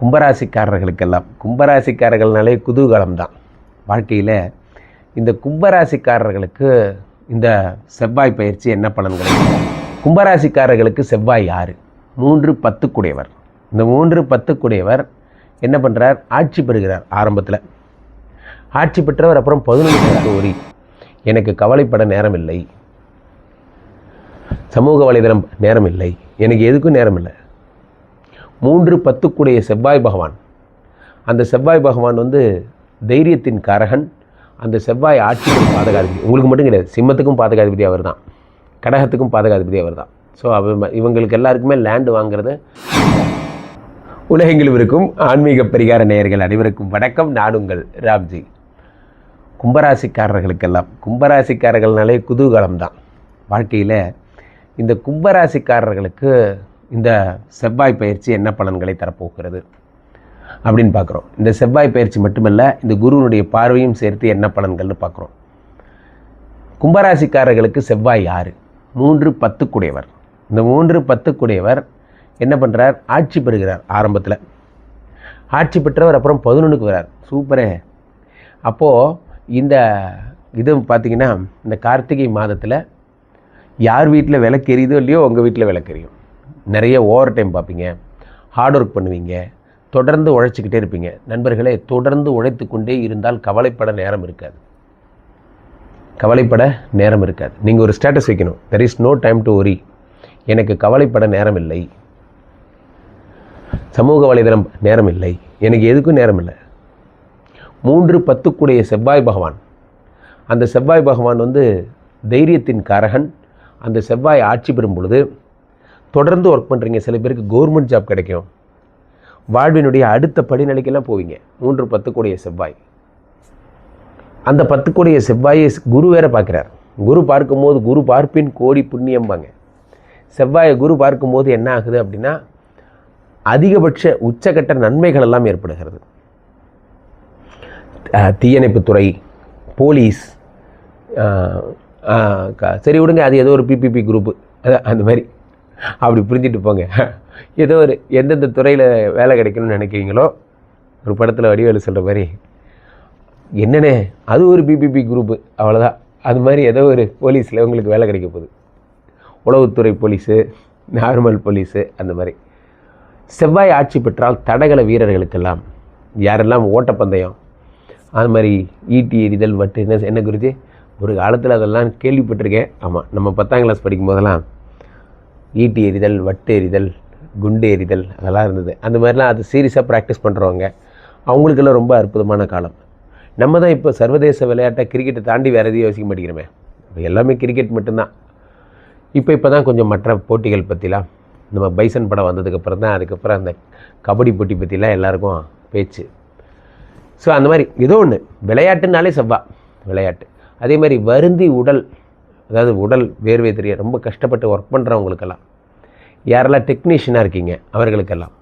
கும்பராசிக்காரர்களுக்கெல்லாம் கும்பராசிக்காரர்கள்னாலே குதூகலம் தான் வாழ்க்கையில் இந்த கும்பராசிக்காரர்களுக்கு இந்த செவ்வாய் பயிற்சி என்ன பலன்கள்? கும்பராசிக்காரர்களுக்கு செவ்வாய் யார்? மூன்று பத்துக்குடையவர். இந்த மூன்று பத்துக்குடையவர் என்ன பண்ணுறார் ஆட்சி பெறுகிறார் ஆரம்பத்தில். ஆட்சி பெற்றவர் அப்புறம் பதினொன்று கோரி எனக்கு கவலைப்பட நேரம் இல்லை சமூக வலைதளம் நேரம் இல்லை எனக்கு எதுக்கும் நேரம் இல்லை மூன்று பத்துக்குடைய செவ்வாய் பகவான். அந்த செவ்வாய் பகவான் வந்து தைரியத்தின் காரகன். அந்த செவ்வாய் ஆட்சிக்கும் பாதகாதிபதி. உங்களுக்கு மட்டும் கிடையாது. சிம்மத்துக்கும் பாதகாதிபதி அவர் தான் கடகத்துக்கும் பாதகாதிபதி அவர் தான் ஸோ அவ இவங்களுக்கு எல்லாருக்குமே லேண்டு வாங்குறது உலகெங்கிலும் இருக்கும். ஆன்மீக பரிகார நேயர்கள் அனைவருக்கும் வணக்கம். நான் உங்கள் ராம்ஜி. கும்பராசிக்காரர்களுக்கெல்லாம் கும்பராசிக்காரர்கள்னாலே குதூகலம் தான் வாழ்க்கையில் இந்த கும்பராசிக்காரர்களுக்கு இந்த செவ்வாய் பயிற்சி என்ன பலன்களை தரப்போகிறது அப்படின்னு பார்க்குறோம். இந்த செவ்வாய் பயிற்சி மட்டுமல்ல இந்த குருவனுடைய பார்வையும் சேர்த்து என்ன பலன்கள்னு பார்க்குறோம். கும்பராசிக்காரர்களுக்கு செவ்வாய் யார் மூன்று பத்துக்குடையவர். இந்த மூன்று பத்துக்குடையவர் என்ன பண்ணுறார் ஆட்சி பெறுகிறார் ஆரம்பத்தில். ஆட்சி பெற்றவர் அப்புறம் பதினொன்றுக்கு வரார். சூப்பரே. அப்போது இந்த இது பார்த்திங்கன்னா இந்த கார்த்திகை மாதத்தில் யார் வீட்டில் விளக்கு எரியுதோ இல்லையோ உங்கள் வீட்டில் விளக்கு எரியும் நிறைய ஓவர் டைம் பார்ப்பீங்க. ஹார்ட் ஒர்க் பண்ணுவீங்க. தொடர்ந்து உழைச்சிக்கிட்டே இருப்பீங்க. நண்பர்களே தொடர்ந்து உழைத்து கொண்டே இருந்தால் கவலைப்பட நேரம் இருக்காது. கவலைப்பட நேரம் இருக்காது. நீங்கள் ஒரு ஸ்டேட்டஸ் வைக்கணும். There is no time to worry எனக்கு கவலைப்பட நேரம் இல்லை. சமூக வலைதளம் நேரம் இல்லை. எனக்கு எதுக்கும் நேரம் இல்லை. மூன்று பத்துக்குடைய செவ்வாய் பகவான். அந்த செவ்வாய் பகவான் வந்து தைரியத்தின் காரகன். அந்த செவ்வாய் ஆட்சி பெறும் பொழுது தொடர்ந்து ஒர்க் பண்ணுறீங்க சில பேருக்கு கவர்மெண்ட் ஜாப் கிடைக்கும். வாழ்வினுடைய அடுத்த படிநிலைக்கெல்லாம் போவீங்க. மூன்று பத்துக்குடைய செவ்வாய். அந்த பத்துக்குடைய செவ்வாயை குரு வேற பார்க்குறார். குரு பார்க்கும்போது குரு பார்ப்பின் கோடி புண்ணியம்பாங்க. செவ்வாயை குரு பார்க்கும்போது என்ன ஆகுது அப்படின்னா அதிகபட்ச உச்சகட்ட நன்மைகள் எல்லாம் ஏற்படுகிறது. தீயணைப்புத்துறை போலீஸ் சரி விடுங்க அது ஏதோ ஒரு பிபிபி குரூப்பு அந்த மாதிரி. அப்படி புரிஞ்சுட்டு போங்க. ஏதோ ஒரு எந்தெந்த துறையில் வேலை கிடைக்கணும்னு நினைக்கிறீங்களோ ஒரு படத்தில் வடிவேலு சொல்கிற மாதிரி என்னண்ணே அது ஒரு பிபிபி குரூப்பு அவ்வளோதான் அது மாதிரி ஏதோ ஒரு போலீஸில் உங்களுக்கு வேலை கிடைக்க போகுது. உளவுத்துறை போலீஸு நார்மல் போலீஸு அந்த மாதிரி. செவ்வாய் ஆட்சி பெற்றால் தடகள வீரர்களுக்கெல்லாம் யாரெல்லாம் ஓட்டப்பந்தயம் அது மாதிரி ஈட்டி எறிதல் வட்டு என்ன என்ன குறித்து? ஒரு காலத்தில் அதெல்லாம் கேள்விப்பட்டிருக்கேன். ஆமாம் நம்ம பத்தாம் கிளாஸ் படிக்கும் போதெல்லாம் ஈட்டி எறிதல் வட்டு எறிதல் குண்டு எறிதல் அதெல்லாம் இருந்தது. அந்த மாதிரிலாம் அது சீரியஸாக ப்ராக்டிஸ் பண்ணுறவங்க அவங்களுக்கெல்லாம் ரொம்ப அற்புதமான காலம். நம்ம தான் இப்போ சர்வதேச விளையாட்டை கிரிக்கெட்டை தாண்டி வேறு எதையும் யோசிக்க மாட்டேங்கிறோமே. எல்லாமே கிரிக்கெட் மட்டும்தான். இப்போ இப்போ தான் கொஞ்சம் மற்ற போட்டிகள் பற்றிலாம் நம்ம பைசன் படம் வந்ததுக்கப்புறம் தான் அதுக்கப்புறம் அந்த கபடி போட்டி பற்றிலாம் எல்லாருக்கும் பேச்சு. ஸோ அந்த மாதிரி ஏதோ ஒன்று விளையாட்டுனாலே செவ்வா விளையாட்டு. அதே மாதிரி வருந்தி உடல் அதாவது உடல் வேர்வை தெரிய ரொம்ப கஷ்டப்பட்டு ஒர்க் பண்ணுறவங்களுக்கெல்லாம் யாரெல்லாம் டெக்னீஷியனாக இருக்கீங்க அவர்களுக்கெல்லாம்.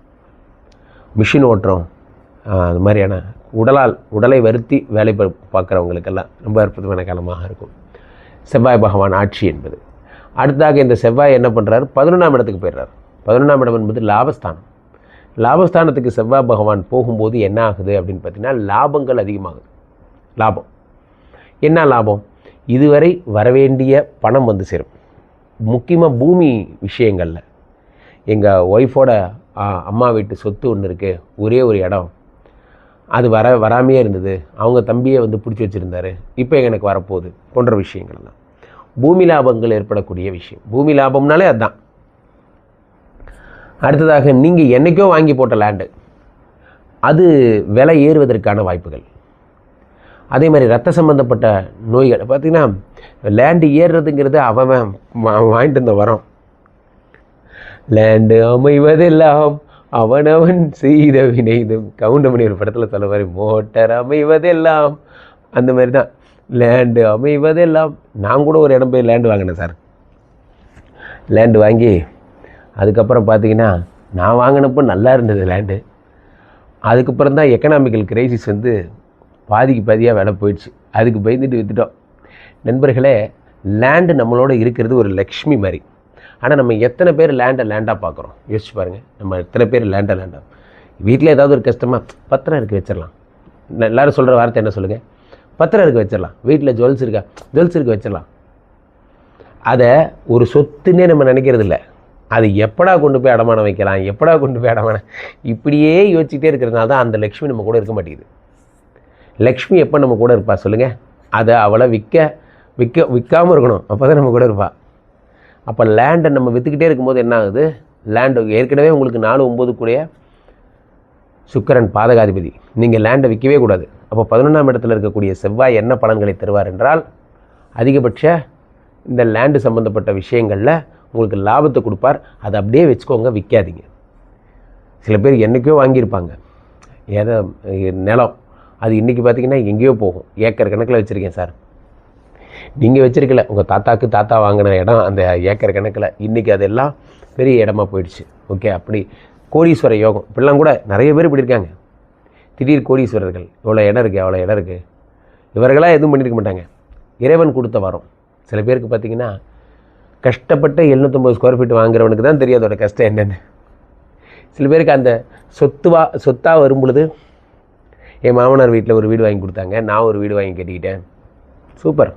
மிஷின் ஓட்டுறோம் அது மாதிரியான உடலால் உடலை வருத்தி வேலை பார்க்குறவங்களுக்கெல்லாம் ரொம்ப அற்புதமான காலமாக இருக்கும். செவ்வாய் பகவான் ஆட்சி என்பது. அடுத்ததாக இந்த செவ்வாய் என்ன பண்ணுறாரு பதினொன்றாம் இடத்துக்கு போயிடுறார். பதினொன்றாம் இடம் என்பது லாபஸ்தானம். லாபஸ்தானத்துக்கு செவ்வாய் பகவான் போகும்போது என்ன ஆகுது அப்படின்னு பார்த்தீங்கன்னா லாபங்கள் அதிகமாகுது. லாபம். என்ன லாபம்? இதுவரை வரவேண்டிய பணம் வந்து சேரும். முக்கியமாக பூமி விஷயங்களில். எங்கள் ஒய்ஃபோட அம்மா வீட்டு சொத்து ஒன்று இருக்குது ஒரே ஒரு இடம். அது வர வராமையே இருந்தது. அவங்க தம்பியை வந்து பிடிச்சி வச்சுருந்தாரு. இப்போ எனக்கு வரப்போகுது. போன்ற விஷயங்கள் தான். பூமி லாபங்கள் ஏற்படக்கூடிய விஷயம். பூமி லாபம்னாலே அதுதான் அடுத்ததாக நீங்கள் என்னைக்கோ வாங்கி போட்ட லேண்டு அது விலை ஏறுவதற்கான வாய்ப்புகள். அதே மாதிரி ரத்த சம்மந்தப்பட்ட நோய்கள். பார்த்திங்கன்னா லேண்டு ஏறுறதுங்கிறது அவன் வாங்கிட்டு இருந்த வரோம். லேண்டு அமைவதெல்லாம் அவனவன் செய்த வினைதும் கவுண்டமணி ஒரு படத்தில் சொல்ல மாதிரி மோட்டர் அமைவதெல்லாம் அந்த மாதிரி தான். லேண்டு அமைவதெல்லாம் நான் கூட ஒரு இடம் போய் லேண்டு வாங்கினேன் சார். லேண்டு வாங்கி அதுக்கப்புறம் பார்த்தீங்கன்னா நான் வாங்கினப்போ நல்லா இருந்தது லேண்டு அதுக்கப்புறம் தான் எக்கனாமிக்கல் கிரைசிஸ் வந்து பாதிக்கு பாதியாக விலை போயிடுச்சு. அதுக்கு பயந்துட்டு விற்றுட்டோம் நண்பர்களே லேண்டு நம்மளோட இருக்கிறது ஒரு லக்ஷ்மி மாதிரி. ஆனால் நம்ம எத்தனை பேர் லேண்டை லேண்டாக பார்க்குறோம்? யோசிச்சு பாருங்கள் நம்ம எத்தனை பேர் லேண்டை லேண்டாக வீட்டில் ஏதாவது ஒரு கஷ்டமாக பத்திரம் இருக்க வச்சிடலாம். எல்லோரும் எல்லாரும் சொல்கிற வார்த்தை என்ன சொல்லுங்கள் பத்திரம் இருக்க வச்சிடலாம். வீட்டில் ஜுவல்ஸ் இருக்கா? ஜுவல்ஸ் இருக்க வச்சிடலாம். அதை ஒரு சொத்துன்னே நம்ம நினைக்கிறது இல்லை. அது எப்படா கொண்டு போய் அடமானம் வைக்கலாம்? எப்படா கொண்டு போய் அடமானம்? இப்படியே யோசிச்சுட்டே இருக்கிறதுனால தான் அந்த லக்ஷ்மி நம்ம கூட இருக்க மாட்டேங்குது. லக்ஷ்மி எப்போ நம்ம கூட இருப்பா சொல்லுங்கள் அதை அவளை விற்க விற்க விற்காமல் இருக்கணும். அப்போ தான் நம்ம கூட இருப்பா. அப்போ லேண்டை நம்ம விற்றுக்கிட்டே இருக்கும்போது என்ன ஆகுது? லேண்டு ஏற்கனவே உங்களுக்கு நாலு ஒம்பது கூடிய சுக்கரன் பாதகாதிபதி. நீங்கள் லேண்டை விற்கவே கூடாது. அப்போ பதினொன்றாம் இடத்துல இருக்கக்கூடிய செவ்வாய் என்ன பலன்களை தருவார் என்றால் அதிகபட்ச இந்த லேண்டு சம்மந்தப்பட்ட விஷயங்களில் உங்களுக்கு லாபத்தை கொடுப்பார். அதை அப்படியே வச்சுக்கோங்க விற்காதீங்க சில பேர் என்றைக்கோ வாங்கியிருப்பாங்க. ஏதோ நிலம். அது இன்றைக்கி பார்த்தீங்கன்னா எங்கேயோ போகும். ஏக்கர் கணக்கில் வச்சுருக்கேன் சார். நீங்கள் வச்சுருக்கல. உங்கள் தாத்தாக்கு தாத்தா வாங்கின இடம் அந்த ஏக்கர் கணக்கில். இன்றைக்கி அதெல்லாம் பெரிய இடமா போயிடுச்சு. ஓகே அப்படி கோடீஸ்வர யோகம். இப்படிலாம் கூட நிறைய பேர் இப்படி இருக்காங்க. திடீர் கோடீஸ்வரர்கள். இவ்வளோ இடம் இருக்குது அவ்வளோ இடம் இருக்குது இவர்களாக எதுவும் பண்ணியிருக்க மாட்டாங்க. இறைவன் கொடுத்த வரம். சில பேருக்கு பார்த்தீங்கன்னா கஷ்டப்பட்ட எழுநூற்றம்பது ஸ்கொயர் ஃபீட் வாங்குறவனுக்கு தான் தெரியும் அதோட கஷ்டம் என்னென்னு. சில பேருக்கு அந்த சொத்துவா சொத்தாக வரும் பொழுது என் மாமனார் வீட்டில் ஒரு வீடு வாங்கி கொடுத்தாங்க. நான் ஒரு வீடு வாங்கி கட்டிக்கிட்டேன். சூப்பர்.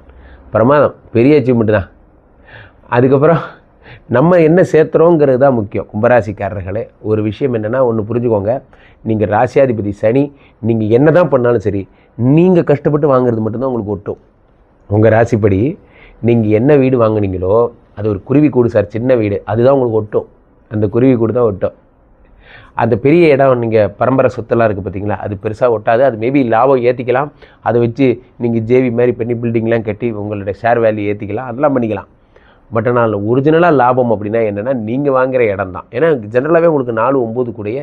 பிரமாதம். பெரிய அச்சீவ்மெண்ட் தான். அதுக்கப்புறம் நம்ம என்ன சேர்த்துறோங்கிறது தான் முக்கியம். கும்பராசிக்காரர்களே ஒரு விஷயம் என்னென்னா ஒன்று புரிஞ்சுக்கோங்க. நீங்கள் ராசியாதிபதி சனி நீங்கள் என்ன தான் பண்ணாலும் சரி நீங்கள் கஷ்டப்பட்டு வாங்குறது மட்டும்தான் உங்களுக்கு ஒட்டும். உங்கள் ராசிப்படி நீங்கள் என்ன வீடு வாங்கினீங்களோ அது ஒரு குருவி கூடு சார் சின்ன வீடு. அதுதான் உங்களுக்கு ஒட்டும். அந்த குருவி கூடு தான் ஒட்டும். அந்த பெரிய இடம் நீங்கள் பரம்பரை சொத்தெல்லாம் இருக்குது பார்த்தீங்களா அது பெருசாக ஒட்டாது. அது மேபி லாபம் ஏற்றிக்கலாம் அதை வச்சு நீங்கள் ஜேவி மாதிரி பண்ணி பில்டிங்லாம் கட்டி உங்களோட ஷேர் வேல்யூ ஏற்றிக்கலாம் அதெல்லாம் பண்ணிக்கலாம். பட் ஆனால் ஒரிஜினலாக லாபம் அப்படின்னா என்னென்னா நீங்கள் வாங்குகிற இடம் தான் ஏன்னா ஜென்ரலாகவே உங்களுக்கு நாலு ஒம்பது கூடிய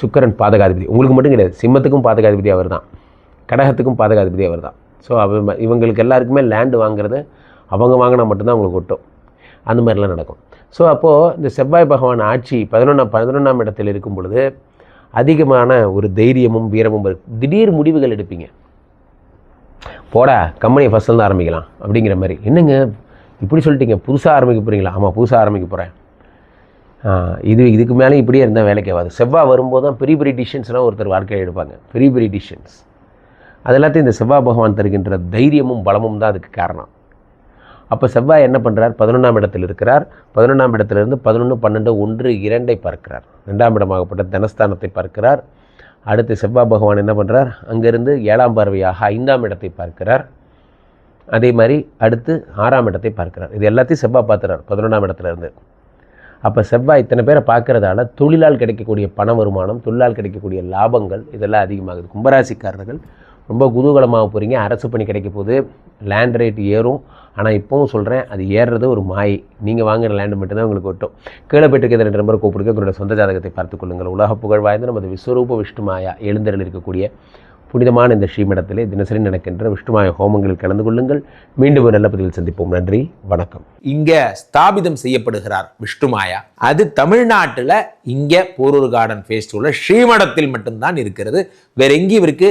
சுக்கரன் பாதகாதிபதி. உங்களுக்கு மட்டும் கிடையாது. சிம்மத்துக்கும் பாதகாதிபதி அவர் தான் கடகத்துக்கும் பாதகாதிபதி அவர் தான் ஸோ அவ இவங்களுக்கு எல்லாருக்குமே லேண்டு வாங்குறது அவங்க வாங்கினா மட்டும்தான் அவங்களுக்கு ஒட்டும். அந்த மாதிரிலாம் நடக்கும். ஸோ அப்போது இந்த செவ்வாய் பகவான் ஆட்சி பதினொன்றாம் பதினொன்றாம் இடத்தில் இருக்கும் பொழுது அதிகமான ஒரு தைரியமும் வீரமும் இருக்கு. திடீர் முடிவுகள் எடுப்பீங்க. போடா கம்பெனியை ஃபஸ்ட்லேருந்து ஆரம்பிக்கலாம் அப்படிங்கிற மாதிரி. என்னங்க? இப்படி சொல்லிட்டீங்க. புதுசாக ஆரம்பிக்க போகிறீங்களா ஆமாம் புதுசாக ஆரம்பிக்க போகிறேன் இது இதுக்கு மேலே இப்படியே இருந்தால் வேலைக்கு ஆகாது. செவ்வாய் வரும்போது தான் பெரிய பெரிய டிசிஷன்ஸ்லாம் ஒருத்தர் வாழ்க்கையில் எடுப்பாங்க. பெரிய பெரிய டிசிஷன்ஸ் அது எல்லாத்தையும் இந்த செவ்வாய் பகவான் தருகின்ற தைரியமும் பலமும் தான் அதுக்கு காரணம். அப்போ செவ்வாய் என்ன பண்ணுறார் பதினொன்றாம் இடத்தில் இருக்கிறார். பதினொன்றாம் இடத்திலிருந்து பதினொன்று பன்னெண்டு ஒன்று இரண்டை பார்க்கிறார். ரெண்டாம் இடமாகப்பட்ட தனஸ்தானத்தை பார்க்கிறார். அடுத்து செவ்வாய் பகவான் என்ன பண்ணுறார் அங்கேருந்து ஏழாம் பார்வையாக ஐந்தாம் இடத்தை பார்க்கிறார். அதே மாதிரி அடுத்து ஆறாம் இடத்தை பார்க்கிறார். இது எல்லாத்தையும் செவ்வாய் பார்த்துறார் பதினொன்றாம் இடத்துல இருந்து அப்போ செவ்வாய் இத்தனை பேரை பார்க்குறதால தொழிலால் கிடைக்கக்கூடிய பண வருமானம் தொழிலால் கிடைக்கக்கூடிய லாபங்கள் இதெல்லாம் அதிகமாகுது. கும்பராசிக்காரர்கள் ரொம்ப குதூகலமாக போகிறீங்க அரசு பணி கிடைக்க போகுது. லேண்ட் ரேட் ஏறும். ஆனால் இப்போவும் சொல்கிறேன் அது ஏறுறது ஒரு மாயை. நீங்கள் வாங்குகிற லேண்டு மட்டும்தான் உங்களுக்கு ஒட்டும். கீழே பெற்றுக்கு ரெண்டு நம்பர் கூப்பிடுங்க. உங்களுடைய சொந்த ஜாதகத்தை பார்த்துக் கொள்ளுங்கள். உலக புகழ் வாய்ந்த நமது விஸ்வரூப விஷ்ணுமாயா எழுந்தரில் இருக்கக்கூடிய புனிதமான இந்த ஸ்ரீமடத்திலே தினசரி நடக்கின்ற விஷ்ணுமாய ஹோமங்களில் கலந்து கொள்ளுங்கள். மீண்டும் ஒரு நல்ல பதிவில் சந்திப்போம். நன்றி. வணக்கம். இங்கே ஸ்தாபிதம் செய்யப்படுகிறார் விஷ்ணுமாயா அது தமிழ்நாட்டில் இங்கே போரூர் கார்டன் ஃபேஸ்டிவலில் ஸ்ரீமடத்தில் மட்டும்தான் இருக்கிறது. வேற எங்கேயும் இவருக்கு